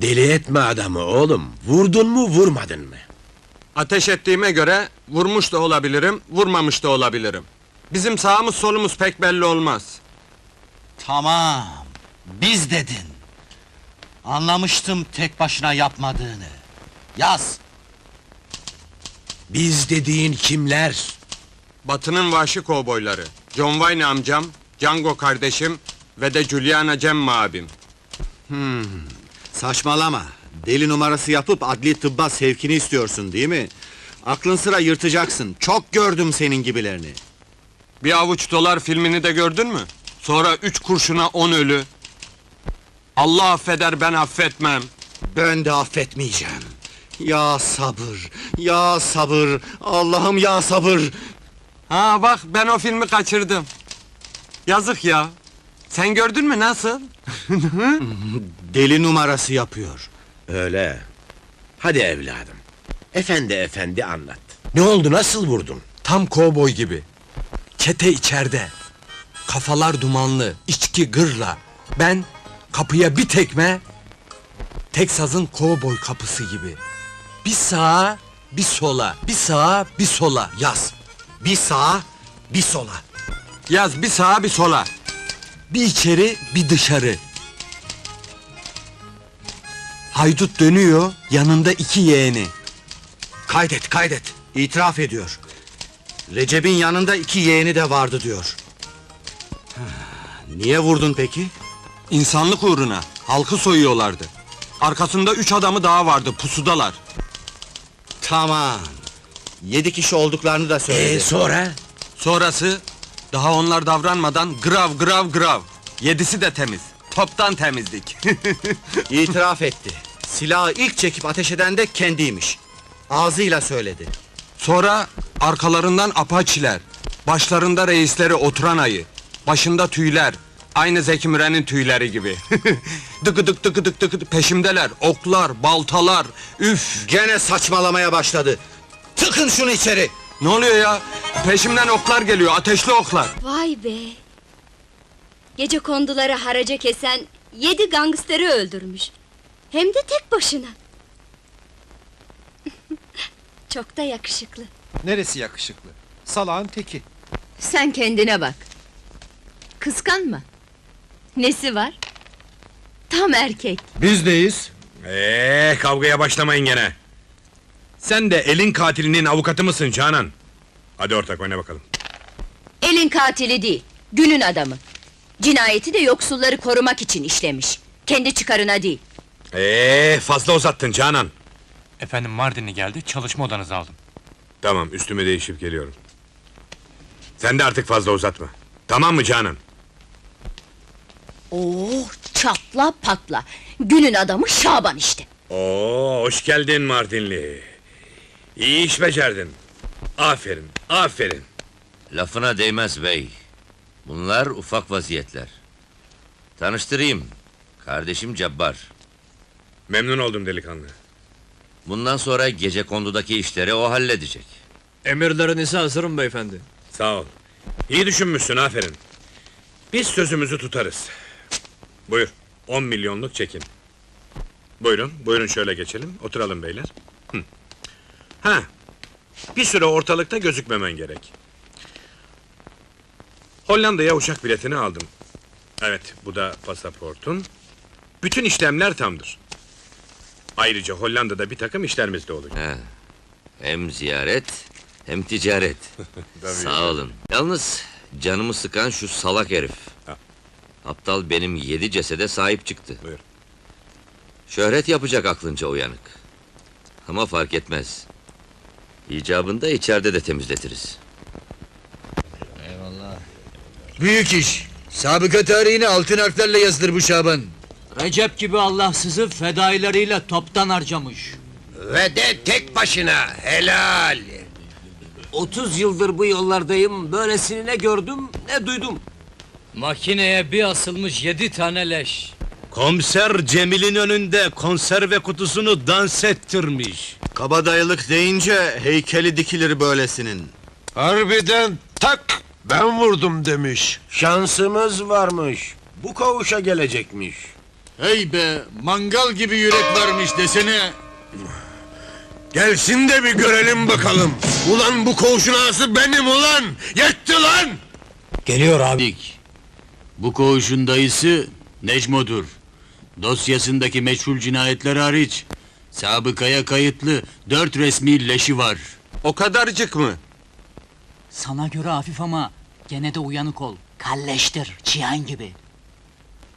Deli etme adamı oğlum. Vurdun mu vurmadın mı? Ateş ettiğime göre vurmuş da olabilirim, vurmamış da olabilirim. Bizim sağımız solumuz pek belli olmaz. Tamam, biz dedin. Anlamıştım tek başına yapmadığını. Yaz. Biz dediğin kimler? Batı'nın vahşi kovboyları. John Wayne amcam, Django kardeşim ve de Juliana Cemma abim. Saçmalama. Deli numarası yapıp adli tıbba sevkini istiyorsun değil mi? Aklın sıra yırtacaksın. Çok gördüm senin gibilerini. Bir avuç dolar filmini de gördün mü? Sonra üç kurşuna on ölü. Allah affeder ben affetmem. Ben de affetmeyeceğim. Ya sabır, ya sabır, Allah'ım ya sabır. Ha bak ben o filmi kaçırdım. Yazık ya. Sen gördün mü nasıl? Deli numarası yapıyor. Öyle. Hadi evladım. Efendi efendi anlat. Ne oldu nasıl vurdun? Tam kovboy gibi. Çete içeride. Kafalar dumanlı, içki gırla. Ben kapıya bir tekme... Teksas'ın kovboy kapısı gibi. Bir sağa, bir sola, bir sağa, bir sola. Yaz. Bir sağa, bir sola. Yaz bir sağa bir sola. Bir içeri bir dışarı. Haydut dönüyor, yanında iki yeğeni. Kaydet, kaydet. İtiraf ediyor. Recep'in yanında iki yeğeni de vardı diyor. Niye vurdun peki? İnsanlık uğruna, halkı soyuyorlardı. Arkasında üç adamı daha vardı, pusudalar. Tamam. Yedi kişi olduklarını da söyledi. Ee sonra? Sonrası, daha onlar davranmadan grav grav grav. Yedisi de temiz, toptan temizlik. İtiraf etti. Silahı ilk çekip ateş eden de kendiymiş. Ağzıyla söyledi. Sonra arkalarından apaçiler, başlarında reisleri oturan ayı, başında tüyler, aynı Zeki Müren'in tüyleri gibi. dıkı dık dıkı dık dıkı peşimdeler, oklar, baltalar, üf! Gene saçmalamaya başladı. Tıkın şunu içeri. Ne oluyor ya? Peşimden oklar geliyor, ateşli oklar. Vay be! Gece konduları haraca kesen yedi gangsteri öldürmüş. Hem de tek başına. Çok da yakışıklı. Neresi yakışıklı? Salağın teki. Sen kendine bak. Kıskanma. Nesi var? Tam erkek. Bizdeyiz. Ee, kavgaya başlamayın gene. Sen de elin katilinin avukatı mısın Canan? Hadi ortak oyna bakalım. Elin katili değil, günün adamı. Cinayeti de yoksulları korumak için işlemiş. Kendi çıkarına değil. Ee, fazla uzattın Canan. Efendim Mardinli geldi, çalışma odanızı aldım. Tamam, üstümü değişip geliyorum. Sen de artık fazla uzatma. Tamam mı Canan? Oh, çatla patla. Günün adamı Şaban işte. Oo, hoş geldin Mardinli. İyi iş becerdin. Aferin, aferin. Lafına değmez bey. Bunlar ufak vaziyetler. Tanıştırayım. Kardeşim Cabbar. Memnun oldum delikanlı. Bundan sonra gece kondudaki işleri o halledecek. Emirlerinize hazırım beyefendi. Sağ ol. İyi düşünmüşsün, aferin. Biz sözümüzü tutarız. Buyur, 10 milyonluk çekin. Buyurun, buyurun şöyle geçelim. Oturalım beyler. Ha, bir süre ortalıkta gözükmemen gerek. Hollanda'ya uçak biletini aldım. Evet, bu da pasaportun. Bütün işlemler tamdır. Ayrıca Hollanda'da bir takım işlerimiz de olacak. He. Hem ziyaret hem ticaret. Sağ olun. Yalnız canımı sıkan şu salak herif. Ha. Aptal benim yedi cesede sahip çıktı. Buyur. Şöhret yapacak aklınca uyanık. Ama fark etmez. İcabında içeride de temizletiriz. Büyük iş. Sabıka tarihini altın harflerle yazdır bu Şaban. Recep gibi Allahsızı fedailerle toptan harcamış. Ve de tek başına helal. 30 yıldır bu yollardayım, böylesini ne gördüm ne duydum. Makineye bir asılmış yedi tane leş. Komiser Cemil'in önünde konserve kutusunu dans ettirmiş. Kabadayılık deyince heykeli dikilir böylesinin. Harbiden tak ben vurdum demiş. Şansımız varmış. Bu kavuşa gelecekmiş. Hey be mangal gibi yürek varmış desene. Gelsin de bir görelim bakalım. Ulan bu koğuşun ağası benim ulan! Yetti lan! Geliyor abi. Bu koğuşun dayısı Necmo'dur. Dosyasındaki meçhul cinayetler hariç sabıkaya kayıtlı dört resmi leşi var. O kadarcık mı? Sana göre hafif ama gene de uyanık ol. Kalleştir, çiyan gibi.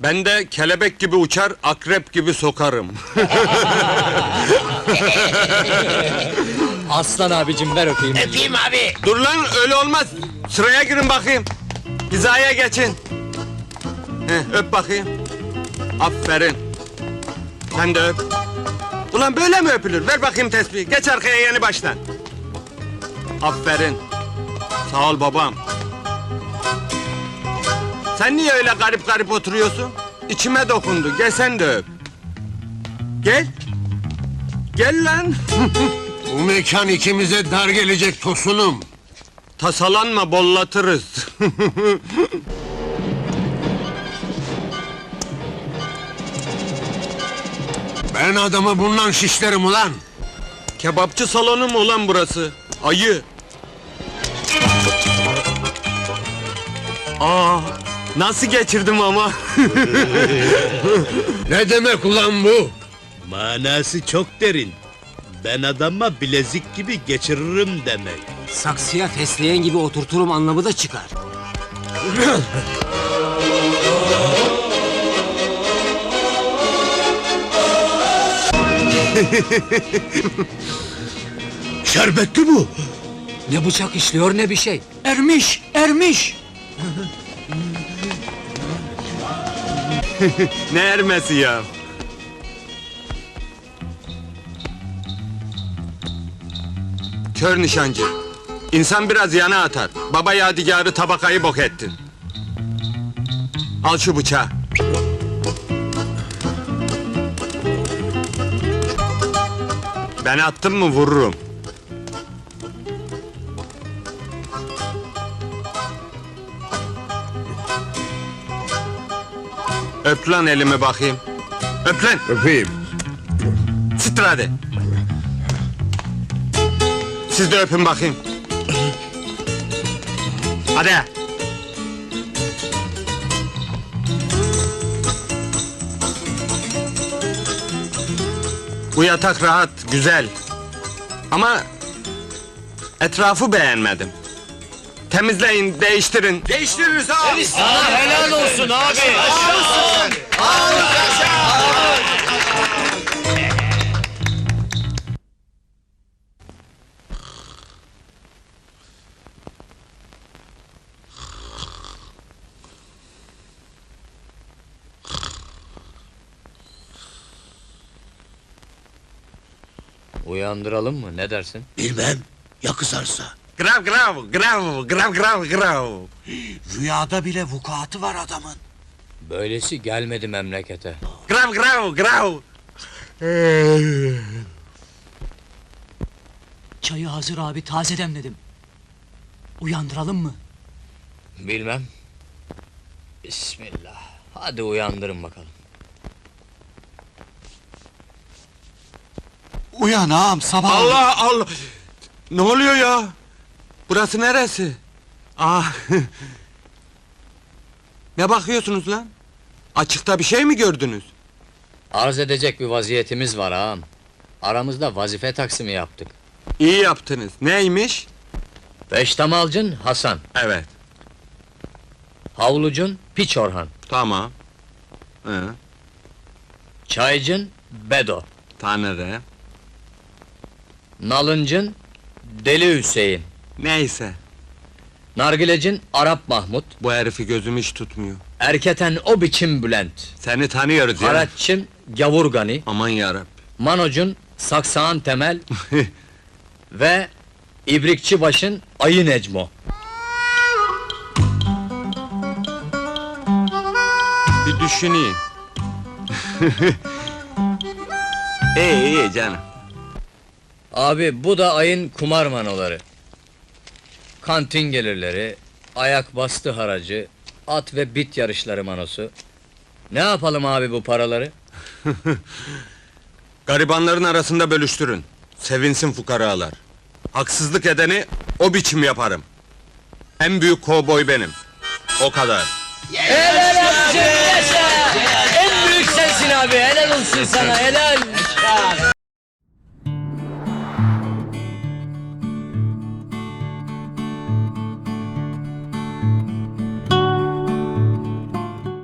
Ben de kelebek gibi uçar, akrep gibi sokarım. Aslan abicim ver öpeyim. Öpeyim abi! Dur lan öyle olmaz. Sıraya girin bakayım. Hizaya geçin. Heh, öp bakayım. Aferin. Sen de öp. Ulan böyle mi öpülür? Ver bakayım tespihi. Geç arkaya yeni baştan. Aferin. Sağ ol babam. Sen niye öyle garip garip oturuyorsun? İçime dokundu. Gel sen de öp. Gel. Gel lan. Bu mekan ikimize dar gelecek tosunum. Tasalanma bollatırız. Ben adamı bundan şişlerim ulan! Kebapçı salonu mu ulan burası? Ayı. Aa, nasıl geçirdim ama? Ne demek ulan bu? Manası çok derin. Ben adama bilezik gibi geçiririm demek. Saksıya fesleğen gibi oturturum anlamı da çıkar. Şerbetli bu! Ne bıçak işliyor ne bir şey. Ermiş, ermiş! ne ermesi ya? Kör nişancı. İnsan biraz yana atar. Baba yadigarı tabakayı bok ettin. Al şu bıçağı. Ben attım mı vururum. Öp lan elimi bakayım. Öp lan. Öpeyim. Sıtır hadi. Siz de öpün bakayım. Hadi. Bu yatak rahat, güzel. Ama etrafı beğenmedim. Temizleyin, değiştirin. Değiştiririz ha. Sana helal olsun abi. Uyandıralım mı ne dersin? Bilmem. Ya kızarsa? Grav, grav, grav, grav, grav, grav. Rüyada bile vukuatı var adamın. Böylesi gelmedi memlekete. Grav, grav, grav. Çayı hazır abi, taze demledim. Uyandıralım mı? Bilmem. Bismillah. Hadi uyandırın bakalım. Uyan ağam sabah. Allah Allah! Ne oluyor ya? Burası neresi? Ah! ne bakıyorsunuz lan? Açıkta bir şey mi gördünüz? Arz edecek bir vaziyetimiz var ağam. Aramızda vazife taksimi yaptık. İyi yaptınız. Neymiş? Peştemalcın Hasan, Evet, havlucun Piç Orhan, tamam. Hı, çaycın Bedo, tanrı. Nalıncın Deli Hüseyin, Neyse, nargilecin Arap Mahmut, bu herifi gözüm hiç tutmuyor. erketen o biçim Bülent, Seni tanıyoruz ya. haraççın Gavur Gani, Aman yarab. manocun Saksağan Temel ve İbrikçi başın Ayı Necmo. Bir düşüneyim. iyi iyi canım. Abi bu da ayın kumar manoları. Kantin gelirleri, ayak bastı haracı, at ve bit yarışları manosu. Ne yapalım abi bu paraları? Garibanların arasında bölüştürün. Sevinsin fukaralar. Haksızlık edeni o biçim yaparım. En büyük kovboy benim. O kadar. Helal olsun yaşa! En büyük sensin abi, helal olsun sana, helal!